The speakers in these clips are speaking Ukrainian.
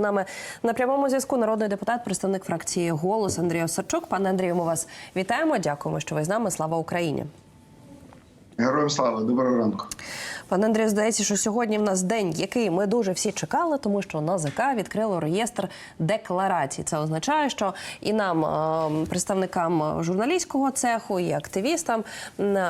Нами на прямому зв'язку народний депутат, представник фракції Голос Андрій Осадчук. Пане Андрію, ми вас вітаємо. Дякуємо, що ви з нами. Слава Україні. Героям слава, доброго ранку. Пане Андрію, здається, що сьогодні в нас день, який ми дуже всі чекали, тому що НАЗК відкрило реєстр декларацій. Це означає, що і нам, е, представникам журналістського цеху, і активістам,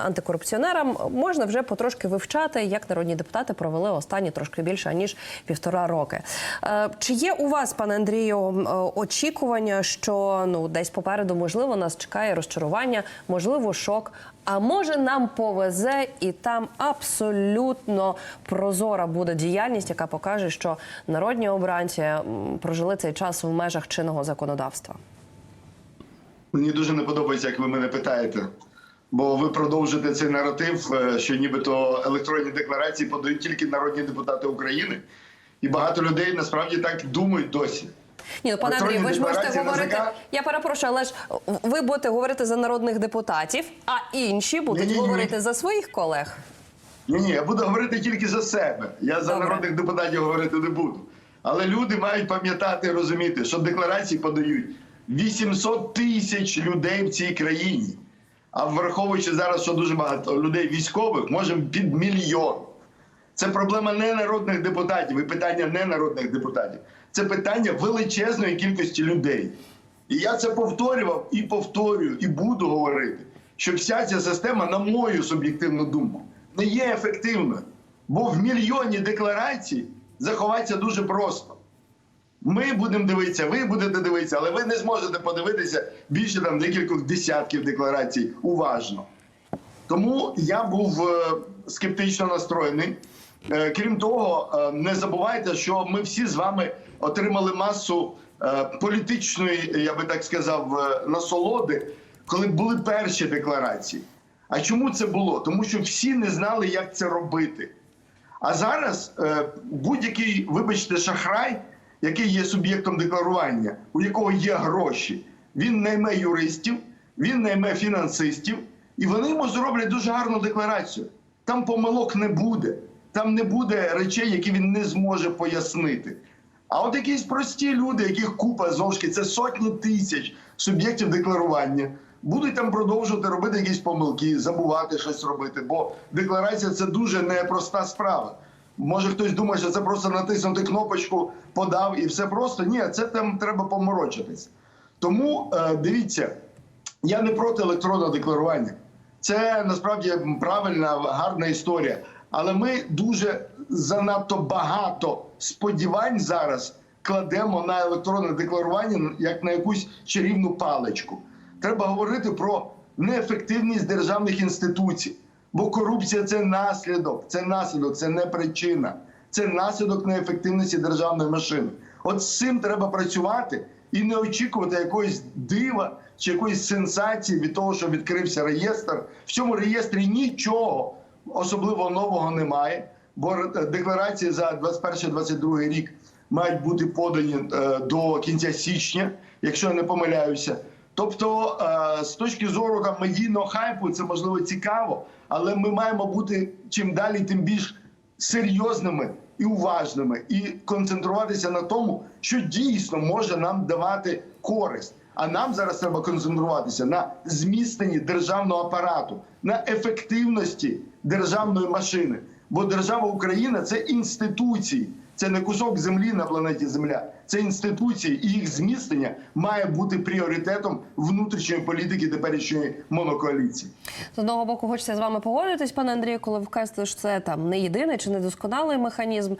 антикорупціонерам, можна вже потрошки вивчати, як народні депутати провели останні трошки більше ніж півтора роки. Е, Чи є у вас, пане Андрію, е, очікування, що ну десь попереду можливо нас чекає розчарування, можливо, шок? А може нам повезе, і там абсолютно прозора буде діяльність, яка покаже, що народні обранці прожили цей час в межах чинного законодавства. Мені дуже не подобається, як ви мене питаєте. Бо ви продовжуєте цей наратив, е, що нібито електронні декларації подають тільки народні депутати України. І багато людей насправді так думають досі. Ні, ну пане Андрію, ви ж можете говорити. НАЗК? Я перепрошую, але ж ви будете говорити за народних депутатів, а інші будуть Ні-ні-ні. говорити за своїх колег. Ні, ні, я буду говорити тільки за себе. Я за народних депутатів говорити не буду. Але люди мають пам'ятати і розуміти, що декларації подають 800 тисяч людей в цій країні. А враховуючи зараз, що дуже багато людей військових, можемо під мільйон. Це проблема не народних депутатів і питання не народних депутатів. Це питання величезної кількості людей. І я це повторював і повторюю, і буду говорити, що вся ця система, на мою суб'єктивну думку, не є ефективною. Бо в мільйоні декларацій заховатися дуже просто. Ми будемо дивитися, ви будете дивитися, але ви не зможете подивитися більше там декількох десятків декларацій уважно. Тому я був е, скептично настроєний. Е, Крім того, е, не забувайте, що ми всі з вами отримали масу е, політичної, я би так сказав, насолоди, коли були перші декларації. А чому це було? Тому що всі не знали, як це робити. А зараз будь-який, вибачте, шахрай, який є суб'єктом декларування, у якого є гроші, він найме юристів, він найме фінансистів, і вони йому зроблять дуже гарну декларацію. Там помилок не буде, там не буде речей, які він не зможе пояснити. А от якісь прості люди, яких купа таки, це сотні тисяч суб'єктів декларування, будуть там продовжувати робити якісь помилки, забувати щось робити. Бо декларація це дуже непроста справа. Може хтось думає, що це просто натиснути кнопочку, подав і все просто. Ні, це там треба поморочитись. Тому е, дивіться, я не проти електронного декларування. Це насправді правильна, гарна історія. Але ми дуже занадто багато сподівань зараз кладемо на електронне декларування як на якусь чарівну паличку. Треба говорити про неефективність державних інституцій. Бо корупція це наслідок, це наслідок, це не причина, це наслідок неефективності державної машини. От з цим треба працювати і не очікувати якогось дива чи якоїсь сенсації від того, що відкрився реєстр. В цьому реєстрі нічого особливо нового немає, бо декларації за 21-22 рік мають бути подані е, до кінця січня, якщо я не помиляюся. Тобто, е, з точки зору там медійного хайпу, це можливо цікаво, але ми маємо бути чим далі, тим більш серйозними і уважними, і концентруватися на тому, що дійсно може нам давати користь. А нам зараз треба концентруватися на зміцненні державного апарату, на ефективності державної машини. Бо держава Україна це інституції, це не кусок землі на планеті Земля, це інституції, і їх зміцнення має бути пріоритетом внутрішньої політики теперішньої монокоаліції. З одного боку, хочеться з вами погодитись, пане Андрію, коли ви кажете, що це там не єдиний чи недосконалий механізм.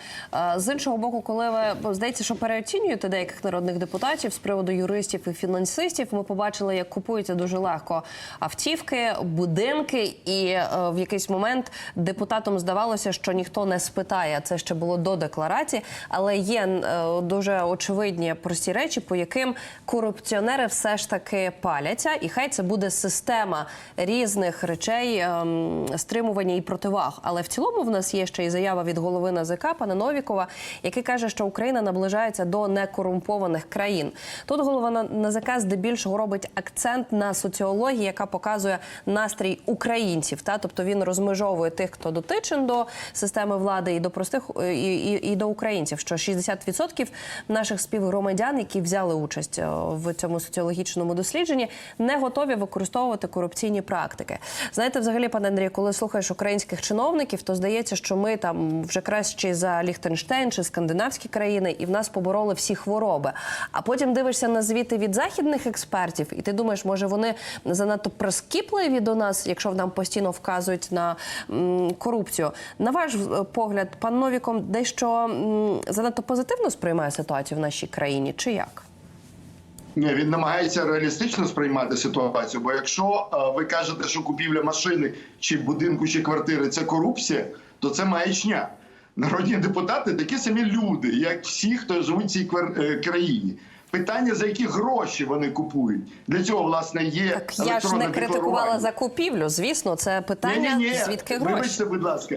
З іншого боку, коли ви здається, що переоцінюєте деяких народних депутатів з приводу юристів і фінансистів, ми побачили, як купуються дуже легко автівки, будинки, і е, в якийсь момент депутатам здавалося, що ніхто не спитає. Це ще було до декларації, але є е, дуже очевидні прості речі, по яким корупціонери все ж таки паляться, і хай це буде система різних речей ем, стримування і противаг. Але в цілому в нас є ще і заява від голови НАЗК пана Новікова, який каже, що Україна наближається до некорумпованих країн. Тут голова На- НАЗК здебільшого робить акцент на соціології, яка показує настрій українців. Та тобто він розмежовує тих, хто дотичен до системи влади і до простих і, і, і до українців, що 60% наших співгромадян, які взяли участь е, в цьому соціологічному дослідженні, не готові використовувати корупційні практики. Знаєте, взагалі, пане Андрію, коли слухаєш українських чиновників, то здається, що ми там вже кращі за Ліхтенштейн чи скандинавські країни, і в нас побороли всі хвороби. А потім дивишся на звіти від західних експертів, і ти думаєш, може вони занадто прискіпливі до нас, якщо нам постійно вказують на м, корупцію. На ваш е, погляд, пан Новіком дещо м, занадто позитивно сприймає ситуацію в нашій країні, чи як? Ні, він намагається реалістично сприймати ситуацію. Бо якщо е, ви кажете, що купівля машини чи будинку, чи квартири це корупція, то це маячня. Народні депутати такі самі люди, як всі, хто живуть в цій е, країні. Питання за які гроші вони купують. Для цього власне є Так я ж не критикувала за купівлю. Звісно, це питання Ні-ні-ні. звідки гроші. Вибачте, будь ласка,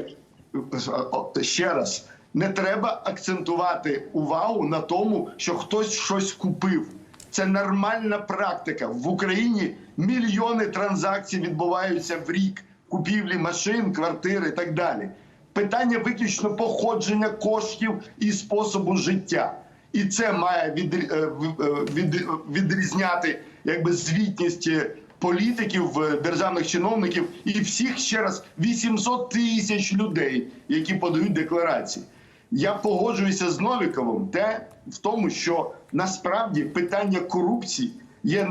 ще раз. Не треба акцентувати увагу на тому, що хтось щось купив. Це нормальна практика. В Україні мільйони транзакцій відбуваються в рік купівлі машин, квартир і так далі. Питання виключно походження коштів і способу життя. І це має від, е, е, від, відрізняти якби звітність е, політиків, е, державних чиновників і всіх ще раз 800 тисяч людей, які подають декларації. Я погоджуюся з Новіковим те в тому, що насправді питання корупції є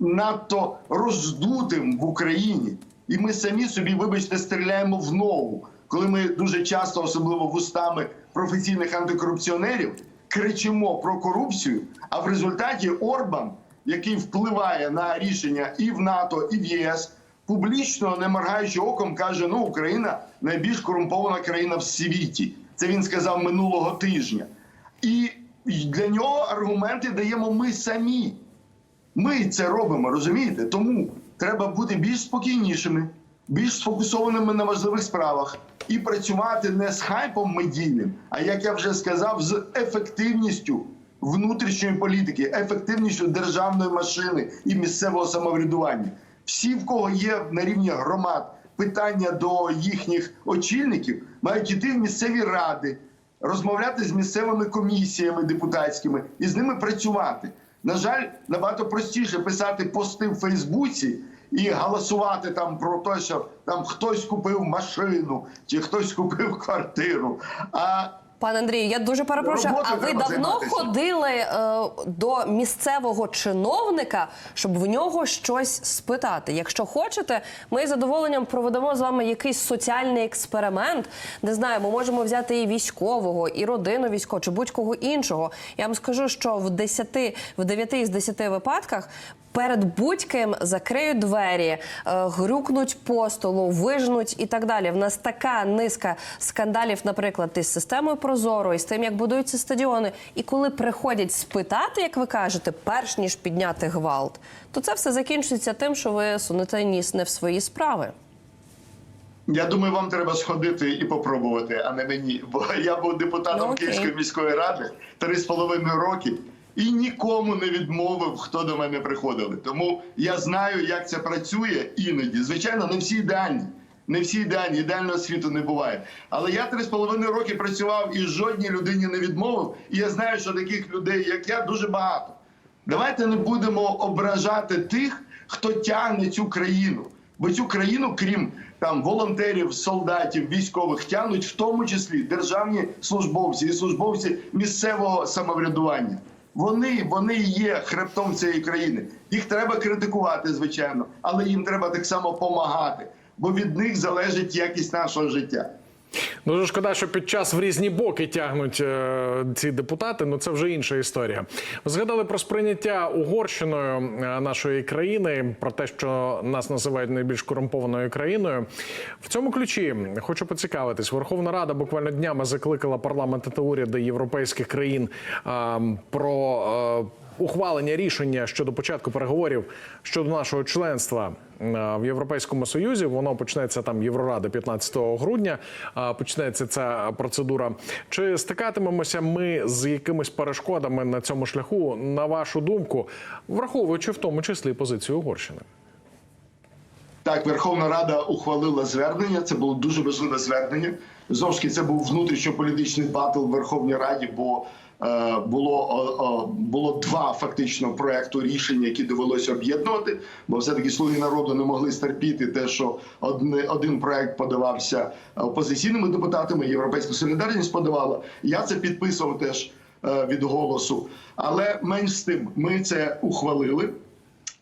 надто роздутим в Україні, і ми самі собі, вибачте, стріляємо в ногу, коли ми дуже часто, особливо вустами професійних антикорупціонерів, кричимо про корупцію. А в результаті Орбан, який впливає на рішення і в НАТО, і в ЄС, публічно, не моргаючи оком, каже: ну Україна найбільш корумпована країна в світі. Це він сказав минулого тижня. І для нього аргументи даємо ми самі. Ми це робимо, розумієте? Тому треба бути більш спокійнішими, більш сфокусованими на важливих справах і працювати не з хайпом медійним, а як я вже сказав, з ефективністю внутрішньої політики, ефективністю державної машини і місцевого самоврядування. Всі, в кого є на рівні громад питання до їхніх очільників, мають іти в місцеві ради, розмовляти з місцевими комісіями депутатськими і з ними працювати. На жаль, набагато простіше писати пости в Фейсбуці і голосувати там про те, що там хтось купив машину чи хтось купив квартиру. А Пане Андрію, я дуже перепрошую. А ви давно займатися. ходили е, до місцевого чиновника, щоб в нього щось спитати? Якщо хочете, ми з задоволенням проведемо з вами якийсь соціальний експеримент. Не знаю, ми можемо взяти і військового, і родину військового, чи будь-кого іншого. Я вам скажу, що в 10, в 9 із 10 випадках перед будь-ким закриють двері, е, грюкнуть по столу, вижнуть і так далі. В нас така низка скандалів, наприклад, із системою Прозоро, з тим, як будуються стадіони. І коли приходять спитати, як ви кажете, перш ніж підняти гвалт, то це все закінчується тим, що ви сунете ніс не в свої справи. я думаю, вам треба сходити і попробувати, а не мені. Бо я був депутатом Ну. Київської міської ради три з половиною роки і нікому не відмовив, хто до мене приходили. Тому я знаю, як це працює іноді. Звичайно, не всі ідеальні. Не всі ідеальні, ідеального світу не буває. Але я три з половиною роки працював і жодній людині не відмовив. І я знаю, що таких людей, як я, дуже багато. Давайте не будемо ображати тих, хто тягне цю країну. Бо цю країну, крім там волонтерів, солдатів, військових, тягнуть в тому числі державні службовці і службовці місцевого самоврядування. Вони, вони є хребтом цієї країни. Їх треба критикувати, звичайно, але їм треба так само допомагати, бо від них залежить якість нашого життя. Дуже шкода, що під час в різні боки тягнуть е, ці депутати. Ну це вже інша історія. Згадали про сприйняття Угорщиною е, нашої країни, про те, що нас називають найбільш корумпованою країною. В цьому ключі хочу поцікавитись. Верховна Рада буквально днями закликала парламенти та уряди європейських країн е, про. е, Ухвалення рішення щодо початку переговорів щодо нашого членства е, в Європейському Союзі воно почнеться там Євроради 15 грудня. Почнеться ця процедура. Чи стикатимемося ми з якимись перешкодами на цьому шляху? На вашу думку, враховуючи в тому числі позицію Угорщини? Так, Верховна Рада ухвалила звернення. Це було дуже важливе звернення. Таки, це був внутрішньополітичний батл в Верховній Раді, бо було, о, о, було два фактично проекту рішення, які довелося об'єднувати. Бо все-таки слуги народу не могли стерпіти те, що один проект подавався опозиційними депутатами, Європейська солідарність подавала. Я це підписував теж е, від голосу. Але менш з тим, ми це ухвалили.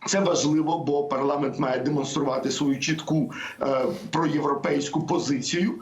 Це важливо, бо парламент має демонструвати свою чітку е, проєвропейську позицію.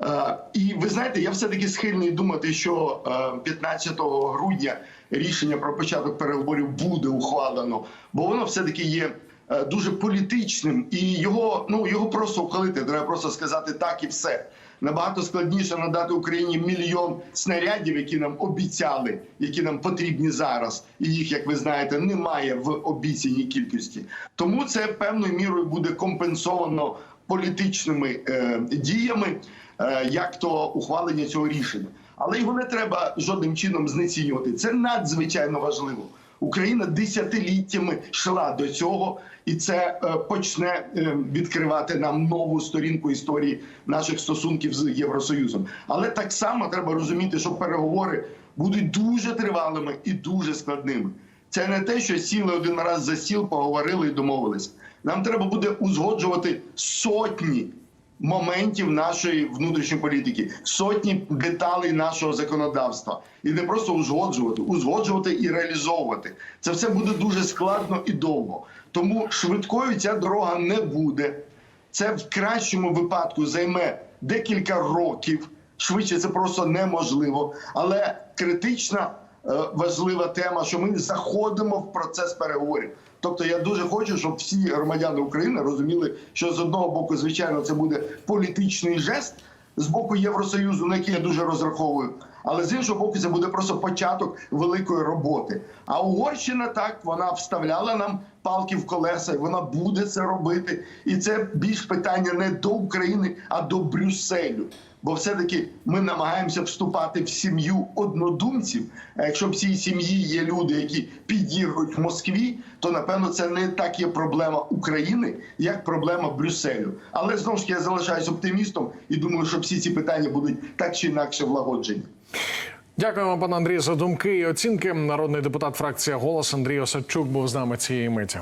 Е, і ви знаєте, я все таки схильний думати, що е, 15 грудня рішення про початок переговорів буде ухвалено, бо воно все таки є. е, Дуже політичним і його ну його просто ухвалити. Треба просто сказати так і все. Набагато складніше надати Україні мільйон снарядів, які нам обіцяли, які нам потрібні зараз, і їх, як ви знаєте, немає в обіцяній кількості. Тому це певною мірою буде компенсовано політичними е, діями, е, як то ухвалення цього рішення. Але його не треба жодним чином знецінювати. Це надзвичайно важливо. Україна десятиліттями йшла до цього, і це е, почне е, відкривати нам нову сторінку історії наших стосунків з Євросоюзом. Але так само треба розуміти, що переговори будуть дуже тривалими і дуже складними. Це не те, що сіли один раз за стіл, поговорили і домовились. Нам треба буде узгоджувати сотні моментів нашої внутрішньої політики, сотні деталей нашого законодавства, і не просто узгоджувати, узгоджувати і реалізовувати. Це все буде дуже складно і довго. Тому швидкою ця дорога не буде. Це в кращому випадку займе декілька років. Швидше це просто неможливо. Але критична важлива тема, що ми заходимо в процес переговорів. Тобто я дуже хочу, щоб всі громадяни України розуміли, що з одного боку, звичайно, це буде політичний жест з боку Євросоюзу, на який я дуже розраховую. Але з іншого боку, це буде просто початок великої роботи. А Угорщина так вона вставляла нам палки в колеса, і вона буде це робити. І це більш питання не до України, а до Брюсселю. Бо все-таки ми намагаємося вступати в сім'ю однодумців. А якщо в цій сім'ї є люди, які підігрують Москві, то напевно це не так є проблема України, як проблема Брюсселю. Але знову ж я залишаюсь оптимістом і думаю, що всі ці питання будуть так чи інакше влагоджені. Дякуємо, пане Андрій, за думки і оцінки. Народний депутат фракція Голос Андрій Осадчук був з нами цієї миті.